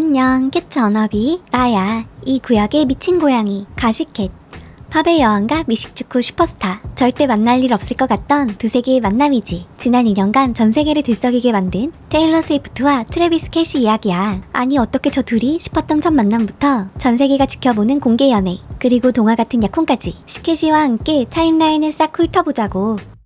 안녕, 캣츠 언어비. 나야. 이 구역의 미친 고양이, 가시캣. 팝의 여왕과 미식축구 슈퍼스타. 절대 만날 일 없을 것 같던 두세 개의 만남이지. 지난 2년간 전 세계를 들썩이게 만든 테일러 스위프트와 트래비스 캐시 이야기야. 아니, 어떻게 저 둘이 싶었던 첫 만남부터 전 세계가 지켜보는 공개 연애. 그리고 동화 같은 약혼까지. 스케시와 함께 타임라인을 싹 훑어보자고.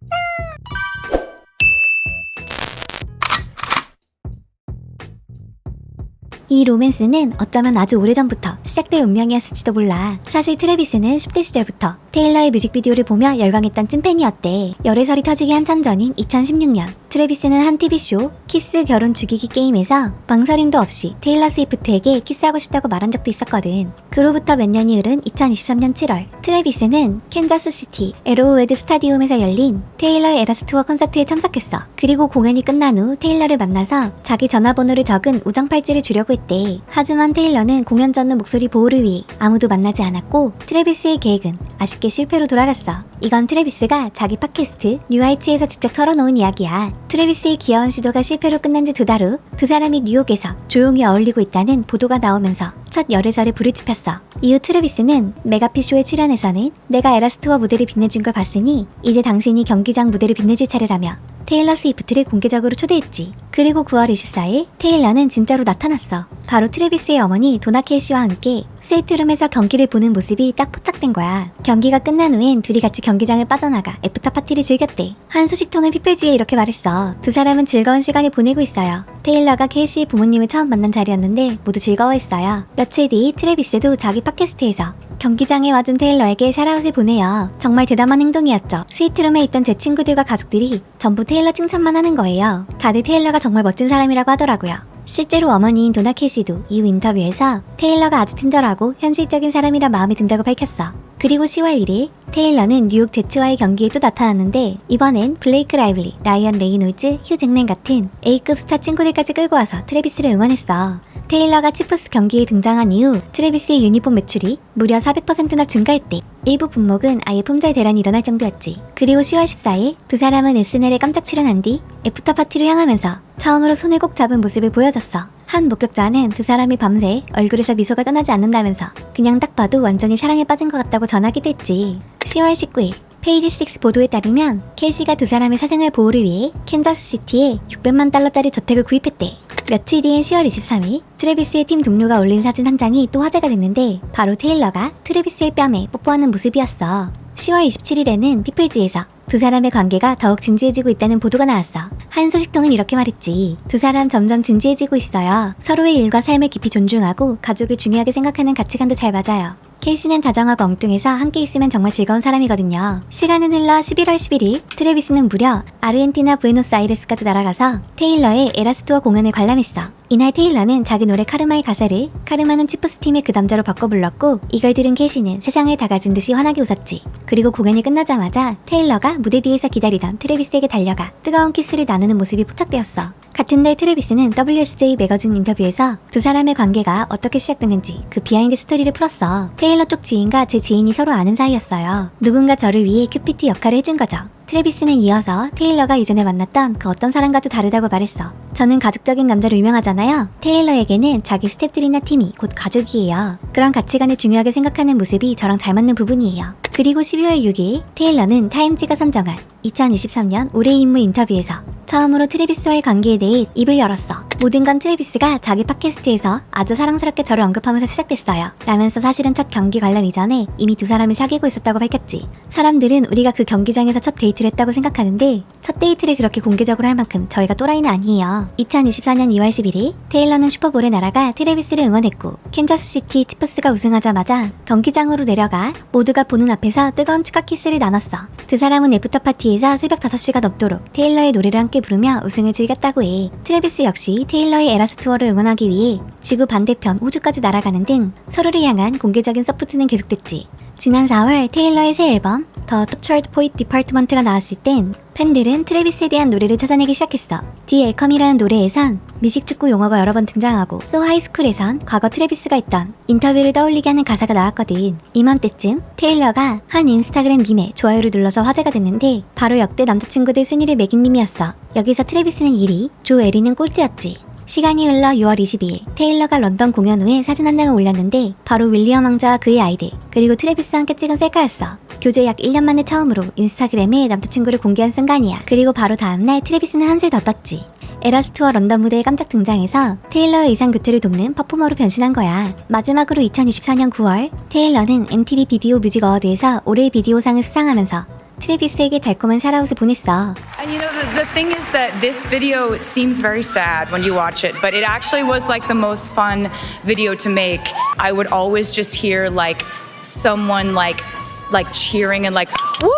이 로맨스는 어쩌면 아주 오래전부터 시작될 운명이었을지도 몰라. 사실 트래비스는 10대 시절부터 테일러의 뮤직비디오를 보며 열광했던 찐팬이었대. 열애설이 터지기 한참 전인 2016년. 트래비스는 한 TV쇼 키스 결혼 죽이기 게임에서 망설임도 없이 테일러 스위프트에게 키스하고 싶다고 말한 적도 있었거든. 그로부터 몇 년이 흐른 2023년 7월 트래비스는 캔자스시티 에로우웨드 스타디움에서 열린 테일러의 에라스 투어 콘서트에 참석했어. 그리고 공연이 끝난 후 테일러를 만나서 자기 전화번호를 적은 우정 팔찌를 주려고 했 대. 하지만 테일러는 공연 전후 목소리 보호를 위해 아무도 만나지 않았고 트래비스의 계획은 아쉽게 실패로 돌아갔어. 이건 트래비스가 자기 팟캐스트 뉴하이츠에서 직접 털어놓은 이야기야. 트래비스의 귀여운 시도가 실패로 끝난 지 두 달 후 두 사람이 뉴욕에서 조용히 어울리고 있다는 보도가 나오면서 첫 열애설에 불을 지폈어. 이후 트래비스는 메가피쇼에 출연해서는 내가 에라스투어 무대를 빛내준 걸 봤으니 이제 당신이 경기장 무대를 빛내줄 차례라며 테일러 스위프트를 공개적으로 초대했지. 그리고 9월 24일 테일러는 진짜로 나타났어. 바로 트래비스의 어머니 도나 캐시와 함께 스위트룸에서 경기를 보는 모습이 딱 포착된 거야. 경기가 끝난 후엔 둘이 같이 경기장을 빠져나가 애프터 파티를 즐겼대. 한 소식통은 피플지에 이렇게 말했어. 두 사람은 즐거운 시간을 보내고 있어요. 테일러가 캐시의 부모님을 처음 만난 자리였는데 모두 즐거워했어요. 며칠 뒤 트래비스도 자기 팟캐스트에서 경기장에 와준 테일러에게 샤라웃을 보내요. 정말 대담한 행동이었죠. 스위트룸에 있던 제 친구들과 가족들이 전부 테일러 칭찬만 하는 거예요. 다들 테일러가 정말 멋진 사람이라고 하더라고요. 실제로 어머니인 도나 캐시도 이후 인터뷰에서 테일러가 아주 친절하고 현실적인 사람이라 마음에 든다고 밝혔어. 그리고 10월 1일 테일러는 뉴욕 제츠와의 경기에 또 나타났는데 이번엔 블레이크 라이블리, 라이언 레이놀즈, 휴 잭맨 같은 A급 스타 친구들까지 끌고 와서 트래비스를 응원했어. 테일러가 치프스 경기에 등장한 이후 트래비스의 유니폼 매출이 무려 400%나 증가했대. 일부 분목은 아예 품절 대란이 일어날 정도였지. 그리고 10월 14일 두 사람은 SNL에 깜짝 출연한 뒤 애프터 파티로 향하면서 처음으로 손을 꼭 잡은 모습을 보여줬어. 한 목격자는 두 사람이 밤새 얼굴에서 미소가 떠나지 않는다면서 그냥 딱 봐도 완전히 사랑에 빠진 것 같다고 전하기도 했지. 10월 19일 페이지 6 보도에 따르면 캐시가 두 사람의 사생활 보호를 위해 캔자스시티에 600만 달러짜리 저택을 구입했대. 며칠 뒤인 10월 23일 트래비스의 팀 동료가 올린 사진 한 장이 또 화제가 됐는데 바로 테일러가 트래비스의 뺨에 뽀뽀하는 모습이었어. 10월 27일에는 피플지에서 두 사람의 관계가 더욱 진지해지고 있다는 보도가 나왔어. 한 소식통은 이렇게 말했지. 두 사람 점점 진지해지고 있어요. 서로의 일과 삶을 깊이 존중하고 가족을 중요하게 생각하는 가치관도 잘 맞아요. 케이시는 다정하고 엉뚱해서 함께 있으면 정말 즐거운 사람이거든요. 시간은 흘러 11월 11일 트래비스는 무려 아르헨티나 부에노스아이레스까지 날아가서 테일러의 에라스투어 공연을 관람했어. 이날 테일러는 자기 노래 카르마의 가사를 카르마는 치프스 팀의 그 남자로 바꿔 불렀고 이걸 들은 캐시는 세상을 다 가진 듯이 환하게 웃었지. 그리고 공연이 끝나자마자 테일러가 무대 뒤에서 기다리던 트래비스에게 달려가 뜨거운 키스를 나누는 모습이 포착되었어. 같은 날 트래비스는 WSJ 매거진 인터뷰에서 두 사람의 관계가 어떻게 시작됐는지 그 비하인드 스토리를 풀었어. 테일러 쪽 지인과 제 지인이 서로 아는 사이였어요. 누군가 저를 위해 큐피트 역할을 해준 거죠. 트래비스는 이어서 테일러가 이전에 만났던 그 어떤 사람과도 다르다고 말했어. 저는 가족적인 남자로 유명하잖아요. 테일러에게는 자기 스탭들이나 팀이 곧 가족이에요. 그런 가치관을 중요하게 생각하는 모습이 저랑 잘 맞는 부분이에요. 그리고 12월 6일 테일러는 타임지가 선정한 2023년 올해의 인물 인터뷰에서 처음으로 트래비스와의 관계에 대해 입을 열었어. 모든 건 트래비스가 자기 팟캐스트에서 아주 사랑스럽게 저를 언급하면서 시작됐어요. 라면서 사실은 첫 경기 관람 이전에 이미 두 사람이 사귀고 있었다고 밝혔지. 사람들은 우리가 그 경기장에서 첫 데이트를 했다고 생각하는데 첫 데이트를 그렇게 공개적으로 할 만큼 저희가 또라이는 아니에요. 2024년 2월 11일 테일러는 슈퍼볼에 날아가 트래비스를 응원했고 캔자스시티 치프스가 우승하자마자 경기장으로 내려가 모두가 보는 앞 에서 뜨거운 축하 키스를 나눴어. 두 사람은 애프터 파티에서 새벽 5시가 넘도록 테일러의 노래를 함께 부르며 우승을 즐겼다고 해. 트래비스 역시 테일러의 에라스 투어를 응원하기 위해 지구 반대편 호주까지 날아가는 등 서로를 향한 공개적인 서포트는 계속됐지. 지난 4월 테일러의 새 앨범 더 톱차트 포이트 디파트먼트가 나왔을 땐 팬들은 트래비스에 대한 노래를 찾아내기 시작했어. 디 앨컴이라는 노래에선 미식축구 용어가 여러 번 등장하고 또 하이스쿨에선 과거 트래비스가 했던 인터뷰를 떠올리게 하는 가사가 나왔거든. 이맘때쯤 테일러가 한 인스타그램 밈에 좋아요를 눌러서 화제가 됐는데 바로 역대 남자친구들 순위를 매긴 밈이었어. 여기서 트래비스는 1위, 조 에리는 꼴찌였지. 시간이 흘러 6월 22일 테일러가 런던 공연 후에 사진 한 장을 올렸는데 바로 윌리엄 왕자와 그의 아이들 그리고 트래비스와 함께 찍은 셀카였어. 교제 약 1년 만에 처음으로 인스타그램에 남자친구를 공개한 순간이야. 그리고 바로 다음날 트래비스는 한술 더 떴지. 에라스트와 런던 무대에 깜짝 등장해서 테일러의 의상 교체를 돕는 퍼포머로 변신한 거야. 마지막으로 2024년 9월 테일러는 MTV 비디오 뮤직 어워드에서 올해의 비디오상을 수상하면서 트래비스에게 달콤한 샤라웃을 보냈어. And you know, the, the thing is that this video seems very sad when you watch it, but it actually was like the most fun video to make. I would always just hear like someone like s- like cheering and like woo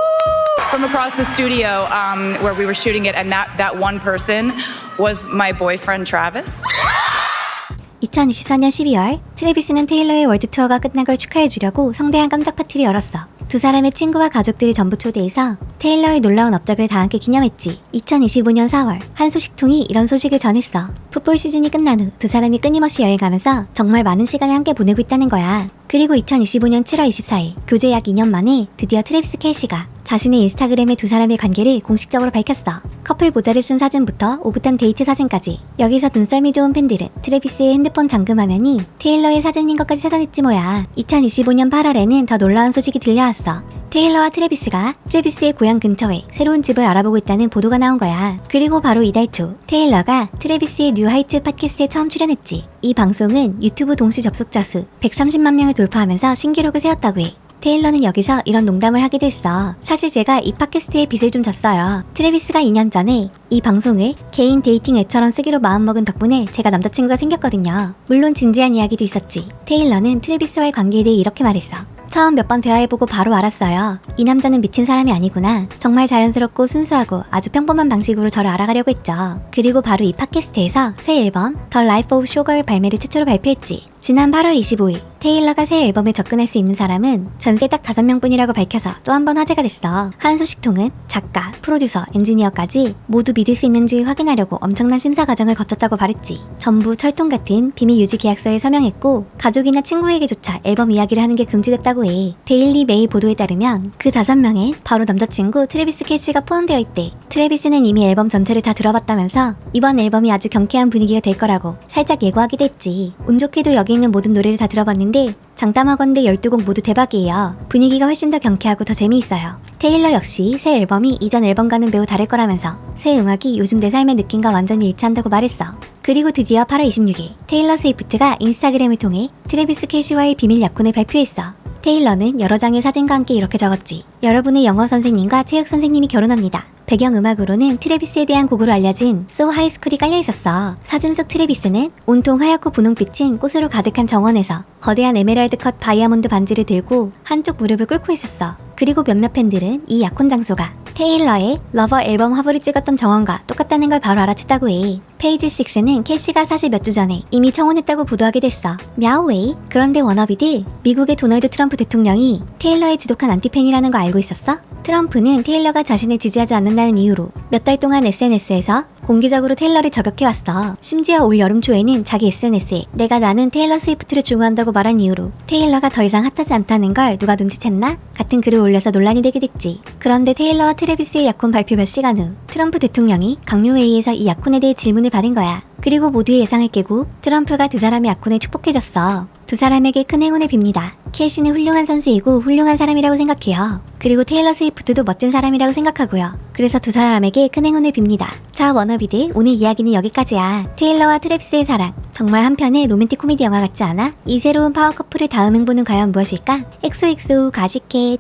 from across the studio um, where we were shooting it, and that that one person was my boyfriend Travis. 2024년 12월 트래비스는 테일러의 월드 투어가 끝난 걸 축하해 주려고 성대한 깜짝 파티를 열었어. 두 사람의 친구와 가족들이 전부 초대해서 테일러의 놀라운 업적을 다 함께 기념했지. 2025년 4월 한 소식통이 이런 소식을 전했어. 풋볼 시즌이 끝난 후 두 사람이 끊임없이 여행하면서 정말 많은 시간을 함께 보내고 있다는 거야. 그리고 2025년 7월 24일 교제 약 2년 만에 드디어 트래비스 켈시가 자신의 인스타그램에 두 사람의 관계를 공식적으로 밝혔어. 커플 모자를 쓴 사진부터 오붓한 데이트 사진까지. 여기서 눈썰미 좋은 팬들은 트래비스의 핸드폰 잠금 화면이 테일러의 사진인 것까지 찾아냈지 뭐야. 2025년 8월에는 더 놀라운 소식이 들려왔어. 테일러와 트래비스가 트래비스의 고향 근처에 새로운 집을 알아보고 있다는 보도가 나온 거야. 그리고 바로 이달 초 테일러가 트래비스의 뉴 하이츠 팟캐스트에 처음 출연했지. 이 방송은 유튜브 동시 접속자 수 130만 명을 돌파하면서 신기록을 세웠다고 해. 테일러는 여기서 이런 농담을 하기도 했어. 사실 제가 이 팟캐스트에 빚을 좀 졌어요. 트래비스가 2년 전에 이 방송을 개인 데이팅 앱처럼 쓰기로 마음먹은 덕분에 제가 남자친구가 생겼거든요. 물론 진지한 이야기도 있었지. 테일러는 트래비스와의 관계에 대해 이렇게 말했어. 처음 몇 번 대화해보고 바로 알았어요. 이 남자는 미친 사람이 아니구나. 정말 자연스럽고 순수하고 아주 평범한 방식으로 저를 알아가려고 했죠. 그리고 바로 이 팟캐스트에서 새 앨범 더 라이프 오브 쇼걸 발매를 최초로 발표했지. 지난 8월 25일 테일러가 새 앨범에 접근할 수 있는 사람은 전세 딱 5명뿐이라고 밝혀서 또 한 번 화제가 됐어. 한 소식통은 작가, 프로듀서, 엔지니어까지 모두 믿을 수 있는지 확인하려고 엄청난 심사 과정을 거쳤다고 말했지. 전부 철통 같은 비밀 유지 계약서에 서명했고 가족이나 친구에게조차 앨범 이야기를 하는 게 금지됐다고 해. 데일리 메일 보도에 따르면 그 다섯 명엔 바로 남자친구 트래비스 켈시가 포함되어 있대. 트래비스는 이미 앨범 전체를 다 들어봤다면서 이번 앨범이 아주 경쾌한 분위기가 될 거라고 살짝 예고하기도 했지. 운 좋게도 여기 있는 모든 노래를 다 들어봤는데 장담하건대 12곡 모두 대박이에요. 분위기가 훨씬 더 경쾌하고 더 재미있어요. 테일러 역시 새 앨범이 이전 앨범과는 매우 다를 거라면서 새 음악이 요즘 내 삶의 느낌과 완전히 일치한다고 말했어. 그리고 드디어 8월 26일 테일러 스위프트가 인스타그램을 통해 트래비스 캐시와의 비밀 약혼을 발표했어. 테일러는 여러 장의 사진과 함께 이렇게 적었지. 여러분의 영어 선생님과 체육 선생님이 결혼합니다. 배경음악으로는 트래비스에 대한 곡으로 알려진 So High School이 깔려 있었어. 사진 속 트래비스는 온통 하얗고 분홍빛인 꽃으로 가득한 정원에서 거대한 에메랄드 컷 다이아몬드 반지를 들고 한쪽 무릎을 꿇고 있었어. 그리고 몇몇 팬들은 이 약혼 장소가 테일러의 러버 앨범 화보를 찍었던 정원과 똑같다는 걸 바로 알아챘다고 해. 페이지 6는 캐시가 사실 몇 주 전에 이미 청혼했다고 보도하게 됐어. мя우웨이. 그런데 워너비들 미국의 도널드 트럼프 대통령이 테일러의 지독한 안티팬이라는 거 알고 있었어? 트럼프는 테일러가 자신을 지지하지 않는다는 이유로 몇 달 동안 SNS에서 공개적으로 테일러를 저격해왔어. 심지어 올 여름 초에는 자기 SNS에 내가 나는 테일러 스위프트를 좋아한다고 말한 이유로 테일러가 더 이상 핫하지 않다는 걸 누가 눈치챘나? 같은 글을 올려서 논란이 되기도 했지. 그런데 테일러와 트래비스의 약혼 발표 몇 시간 후 트럼프 대통령이 강요회의에서 이 약혼에 대해 질문을 받은 거야. 그리고 모두의 예상을 깨고 트럼프가 두 사람의 약혼을 축복해줬어. 두 사람에게 큰 행운을 빕니다. 캐시는 훌륭한 선수이고 훌륭한 사람이라고 생각해요. 그리고 테일러 스위프트도 멋진 사람이라고 생각하고요. 그래서 두 사람에게 큰 행운을 빕니다. 자, 워너비들 오늘 이야기는 여기까지야. 테일러와 트랩스의 사랑. 정말 한편의 로맨틱 코미디 영화 같지 않아? 이 새로운 파워 커플의 다음 행보는 과연 무엇일까? 엑소엑소 가시켓